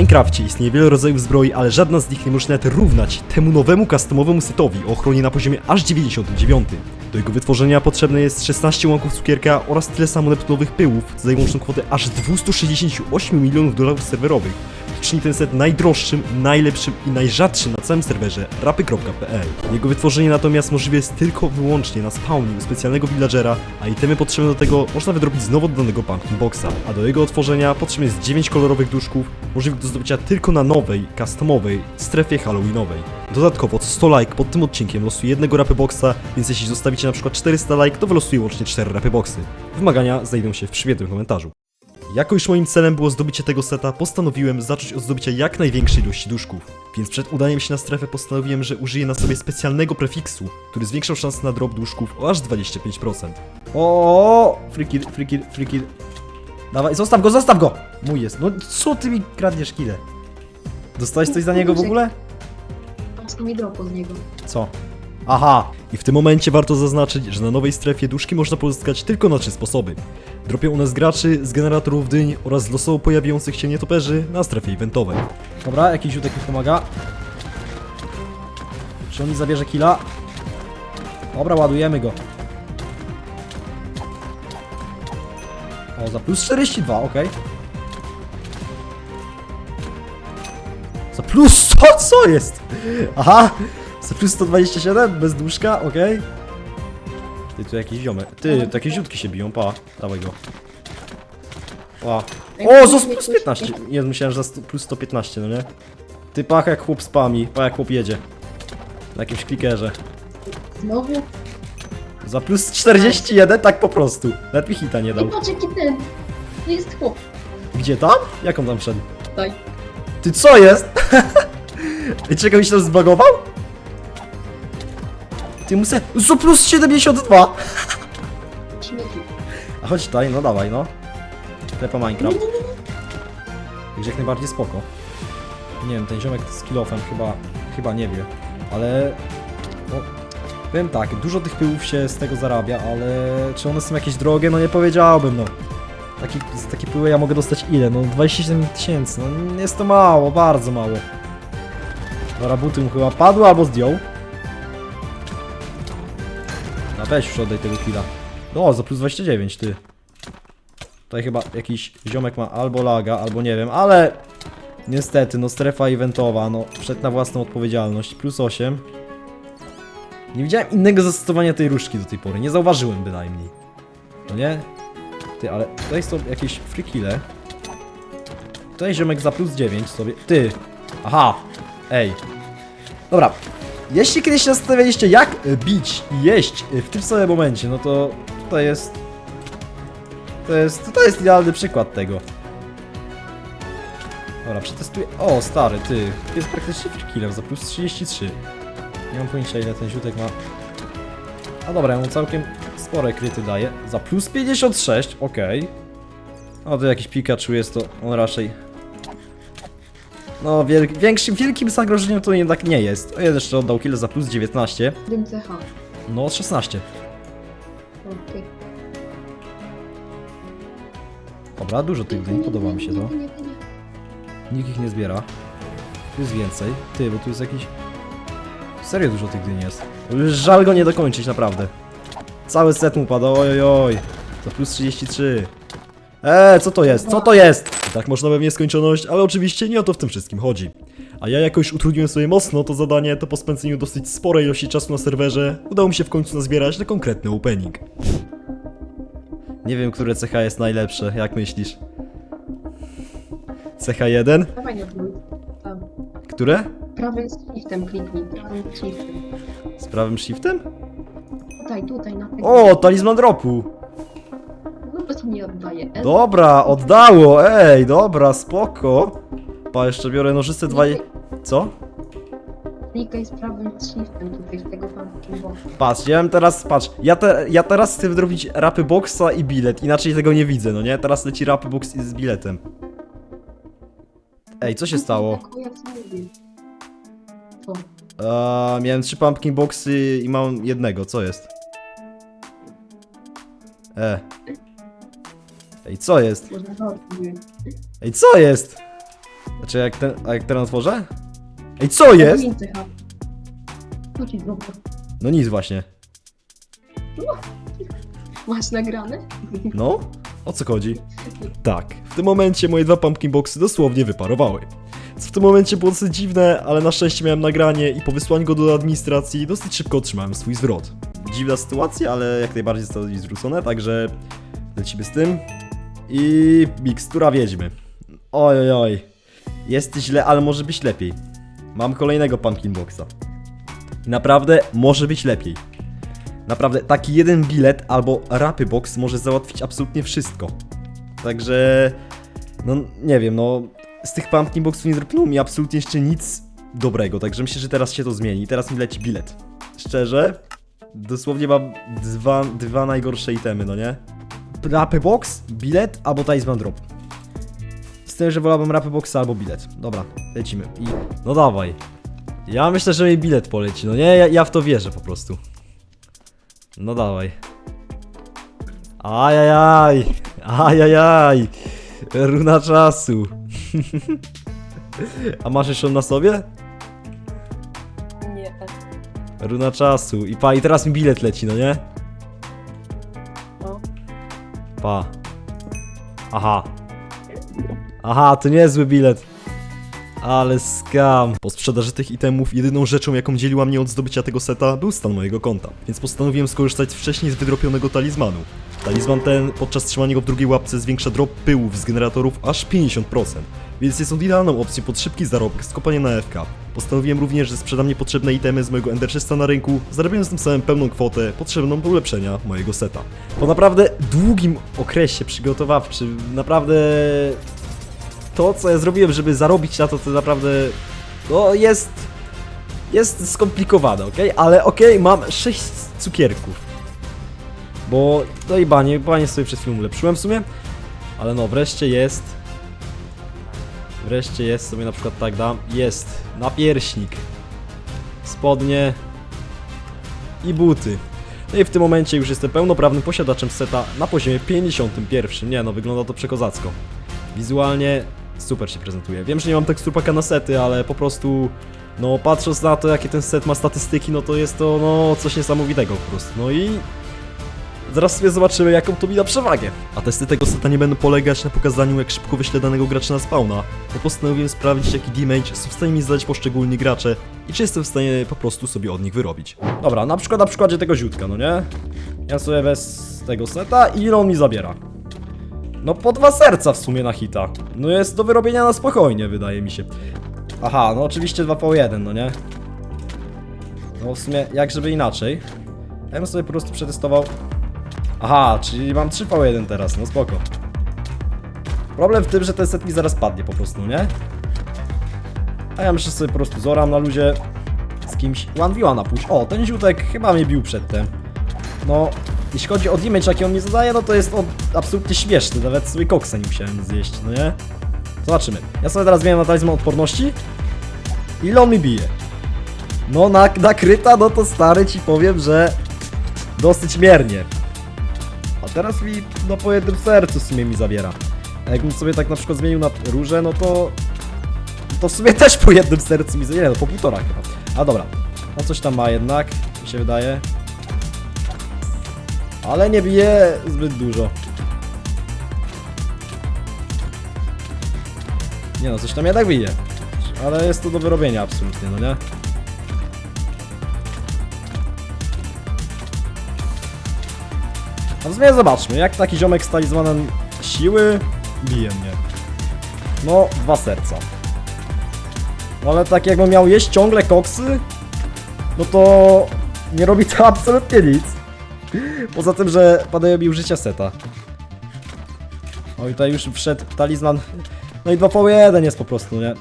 Minecrafcie istnieje wiele rodzajów zbroi, ale żadna z nich nie może nawet równać temu nowemu customowemu setowi o ochronie na poziomie aż 99. Do jego wytworzenia potrzebne jest 16 łąków cukierka oraz tyle samo neptunowych pyłów za łączną kwotę aż 268 milionów dolarów serwerowych. Czyni ten set najdroższym, najlepszym i najrzadszym na całym serwerze rapy.pl. Jego wytworzenie natomiast możliwe jest tylko wyłącznie na spawnie specjalnego villagera, a itemy potrzebne do tego można wydrobić z nowo dodanego pumpkin boxa. A do jego otworzenia potrzebne jest 9 kolorowych duszków, możliwych do zdobycia tylko na nowej, customowej strefie halloweenowej. Dodatkowo co 100 like pod tym odcinkiem losuje jednego rapy boxa, więc jeśli zostawicie na przykład 400 like, to wylosuję łącznie 4 rapy boxy. Wymagania znajdą się w przypiętym komentarzu. Jako już moim celem było zdobycie tego seta, postanowiłem zacząć od zdobycia jak największej ilości duszków. Więc przed udaniem się na strefę postanowiłem, że użyję na sobie specjalnego prefiksu, który zwiększał szanse na drop duszków o aż 25%. O, frikir, frikir, frikir. Dawaj, zostaw go, zostaw go! Mój jest. No co ty mi kradniesz kile? Dostałeś coś za niego w ogóle? Dropo z niego. Co? Aha! I w tym momencie warto zaznaczyć, że na nowej strefie duszki można pozyskać tylko na trzy sposoby. Dropią one z graczy, z generatorów dyń oraz z losowo pojawiających się nietoperzy na strefie eventowej. Dobra, jakiś źródek mi pomaga. Czy on zabierze killa? Dobra, ładujemy go. O, za plus 42, okej. Za plus 100, co jest? Aha! Za plus 127, bez duszka, okej. Ty, tu jakiś ziomek. Ty, tu jakieś ziutki się biją, pa. Dawaj go. Pa. O, za plus 15. Nie, myślałem, że za plus 115, no nie? Ty pach jak chłop spami, pa jak chłop jedzie. Na jakimś klikerze. Znowu? Za plus 41, tak po prostu. Nawet mi hita nie I dał. patrz jaki ten. To jest chłop. Gdzie tam? Jak on tam wszedł? Tutaj. Ty co jest? I czego mi się to zbagował? Ty muszę... Za plus 72! Śmieci. A chodź tutaj, no dawaj, no. Klepa Minecraft. Także jak najbardziej spoko. Nie wiem, ten ziomek z kilofem chyba, chyba nie wie, ale... No, powiem tak, dużo tych pyłów się z tego zarabia, ale czy one są jakieś drogie? No nie powiedziałbym, no. Taki, z takie pyły ja mogę dostać ile? No 27 tysięcy, no jest to mało, bardzo mało. Dobra, buty mu chyba padły albo zdjął. Weź już oddaj tego chwila. No, za plus 29, ty. Tutaj chyba jakiś ziomek ma albo laga, albo nie wiem, ale... Niestety, no strefa eventowa, no wszedł na własną odpowiedzialność. Plus 8. Nie widziałem innego zastosowania tej różdżki do tej pory, nie zauważyłem bynajmniej. No nie? Ty, ale tutaj są jakieś frikile. Tutaj ziomek za plus 9 sobie... Ty! Aha! Ej. Dobra, jeśli kiedyś się zastanawialiście jak bić i jeść w tym samym momencie, no to tutaj jest... To jest, to jest idealny przykład tego. Dobra, przetestuję... O, stary, ty. Jest praktycznie free killer za plus 33. Nie mam pojęcia ile ten ziutek ma. A dobra, ja mu całkiem spore kryty daje. Za plus 56, okej. O, to jakiś Pikachu jest, to on raczej... No, wielk, większym, wielkim zagrożeniem to jednak nie jest. O, jeszcze oddał kill za plus 19. Dym CH. No, 16. Okej. Dobra, dużo tych dyń, podoba mi się to. Nie, nie, nie, nie. Nikt ich nie zbiera. Tu jest więcej. Ty, bo tu jest jakiś... Serio dużo tych dyń jest. Żal go nie dokończyć, naprawdę. Cały set mu pada, oj, oj, oj. To plus 33. Eee, co to jest? Co to jest? I tak można by w nieskończoność, ale oczywiście nie o to w tym wszystkim chodzi. A ja jakoś utrudniłem sobie mocno to zadanie, to po spędzeniu dosyć sporej ilości czasu na serwerze, udało mi się w końcu nazbierać na konkretny opening. Nie wiem, które CH jest najlepsze, jak myślisz? CH1? Dawaj nie odwróć. Tam. Które? Prawym shiftem kliknij. Prawym shiftem. Z prawym shiftem? Tutaj, tutaj, na tego. O, talizman dropu! To mi oddaje. S. Dobra, oddało, ej, dobra, spoko. Pa, jeszcze biorę nożyce dwa... je- Co? Klikaj z prawym shiftem tutaj z tego boxa. Patrz, ja teraz, patrz, ja, te, ja teraz chcę zrobić rapy boxa i bilet, inaczej tego nie widzę, no nie? Teraz leci rapy box z biletem. Ej, co się stało? Tak, o, mówię. Eee, miałem trzy pumpkin boxy i mam jednego, co jest? E. Ej, co jest? Ej, co jest? Czy jak ten, a jak teraz otworzę? Ej, co jest? No nic właśnie. Masz nagrane? No? O co chodzi? Tak, w tym momencie moje dwa pumpkin boxy dosłownie wyparowały. Co w tym momencie było dosyć dziwne, ale na szczęście miałem nagranie i po wysłaniu go do administracji dosyć szybko otrzymałem swój zwrot. Dziwna sytuacja, ale jak najbardziej zostało mi zwrócone, także lecimy z tym. I mikstura wiedźmy. Oj, oj, oj. Jest źle, ale może być lepiej. Mam kolejnego pumpkin boxa. Naprawdę może być lepiej. Naprawdę, taki jeden bilet albo rapy box może załatwić absolutnie wszystko. Także, no nie wiem, no z tych pumpkin boxów nie zrobiło mi absolutnie jeszcze nic dobrego, także myślę, że teraz się to zmieni. Teraz mi leci bilet. Szczerze, dosłownie mam dwa, dwa najgorsze itemy, no nie? Rapy box, bilet albo talisman drop. Z tym, że wolałbym rapy boxa albo bilet. Dobra, lecimy. I... No dawaj. Ja myślę, że mi bilet poleci, no nie? Ja, ja w to wierzę po prostu. No dawaj. Ajajaj. Ajajaj. Runa czasu. A masz jeszcze na sobie? Nie. Runa czasu. I pa, i teraz mi bilet leci, no nie? Pa. Aha. Aha, to niezły bilet. Ale skam. Po sprzedaży tych itemów jedyną rzeczą, jaką dzieliła mnie od zdobycia tego seta, był stan mojego konta. Więc postanowiłem skorzystać wcześniej z wydropionego talizmanu. Talizman ten podczas trzymania go w drugiej łapce zwiększa drop pyłów z generatorów aż 50%. Więc jest on idealną opcją pod szybki zarobek z kopania na FK. Postanowiłem również, że sprzedam niepotrzebne itemy z mojego Enderchesta na rynku, zarabiając tym samym pełną kwotę potrzebną do ulepszenia mojego seta. Po naprawdę długim okresie przygotowawczym, naprawdę to, co ja zrobiłem, żeby zarobić na to, to naprawdę no jest jest skomplikowane, ok? Ale ok, mam 6 cukierków. Bo no i banie, banie sobie przed chwilą ulepszyłem w sumie. Ale no, wreszcie jest. Wreszcie jest, sobie na przykład tak dam. Jest napierśnik, spodnie i buty. No i w tym momencie już jestem pełnoprawnym posiadaczem seta na poziomie 51. Nie no, wygląda to przekozacko. Wizualnie super się prezentuje. Wiem, że nie mam tekstur paka na sety, ale po prostu no patrząc na to jakie ten set ma statystyki, no to jest to no coś niesamowitego po prostu. No i zaraz sobie zobaczymy jaką to mi da przewagę. A testy tego seta nie będą polegać na pokazaniu jak szybko wyśle danego gracza na spawna, bo postanowiłem sprawdzić jaki damage są w stanie mi zadać poszczególni gracze i czy jestem w stanie po prostu sobie od nich wyrobić. Dobra, na przykład na przykładzie tego ziutka, no nie? Ja sobie wez tego seta i ile on mi zabiera? No po dwa serca w sumie na hita. No jest do wyrobienia na spokojnie, wydaje mi się. Aha, no oczywiście 2 po 1, no nie? No w sumie, jak żeby inaczej. Ja bym sobie po prostu przetestował. Aha, czyli mam 3 po 1 teraz, no spoko. Problem w tym, że ten set mi zaraz padnie po prostu, nie? A ja myślę sobie po prostu zoram na luzie z kimś 1v1 na pójść. O, ten ziutek chyba mnie bił przedtem. No, jeśli chodzi o damage, jaki on mi zadaje, no to jest on absolutnie śmieszny. Nawet sobie koksa nie musiałem zjeść, no nie? Zobaczymy. Ja sobie teraz zmieniam na odporności. Ile on mi bije? No, na, nakryta, no to stary ci powiem, że dosyć miernie. Teraz mi no po jednym sercu w sumie mi zabiera. A jakbym sobie tak na przykład zmienił na róże, no to... To w sumie też po jednym sercu mi zabiera, no po półtora chyba. A dobra. No coś tam ma jednak, mi się wydaje. Ale nie bije zbyt dużo. Nie no, coś tam jednak bije. Ale jest to do wyrobienia absolutnie, no nie? A w sumie zobaczmy, jak taki ziomek z talizmanem siły bije mnie. No, dwa serca. No ale tak jakbym miał jeść ciągle koksy, no to nie robi to absolutnie nic. Poza tym, że padają mi użycia seta. Oj, tutaj już wszedł talizman. No i 2 po 1 jest po prostu, nie?